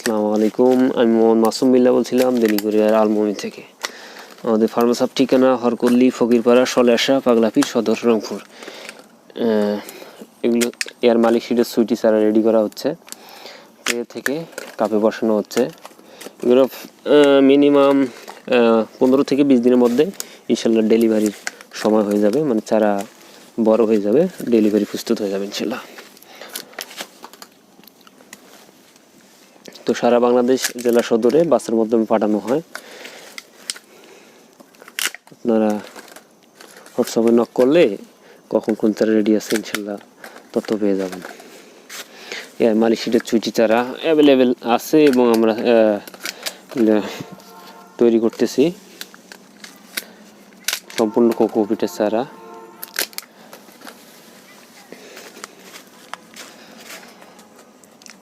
আসসালামু আলাইকুম। আমি মোহাম্মদ মাসুম বিল্লা বলছিলাম দেলিগুড়িয়ার আলমমি থেকে। আমাদের ফার্মাসাপ ঠিকানা হরকল্লি, ফকিরপাড়া, সলেসা পাগলাপি সদর রংপুর। এগুলো এয়ার মালিক সিটের সুইটি সারা রেডি করা হচ্ছে। এর থেকে কাপে বসানো হচ্ছে। এগুলো মিনিমাম পনেরো থেকে বিশ দিনের মধ্যে ইনশাল্লাহ ডেলিভারির সময় হয়ে যাবে। মানে চারা বড় হয়ে যাবে ডেলিভারি প্রস্তুত হয়ে যাবে ইনশাল্লাহ। তো সারা বাংলাদেশ জেলা সদরে বাসের মাধ্যমে পাঠানো হয়। আপনারা হোয়াটসঅ্যাপে নক করলে কখন কোন চারা রেডি আছে ইনশাল্লাহ তত পেয়ে যাবেন। এর মালিশিটের চুইটি চারা অ্যাভেলেবেল আছে এবং আমরা তৈরি করতেছি। সম্পূর্ণ কোকোপিটের চারা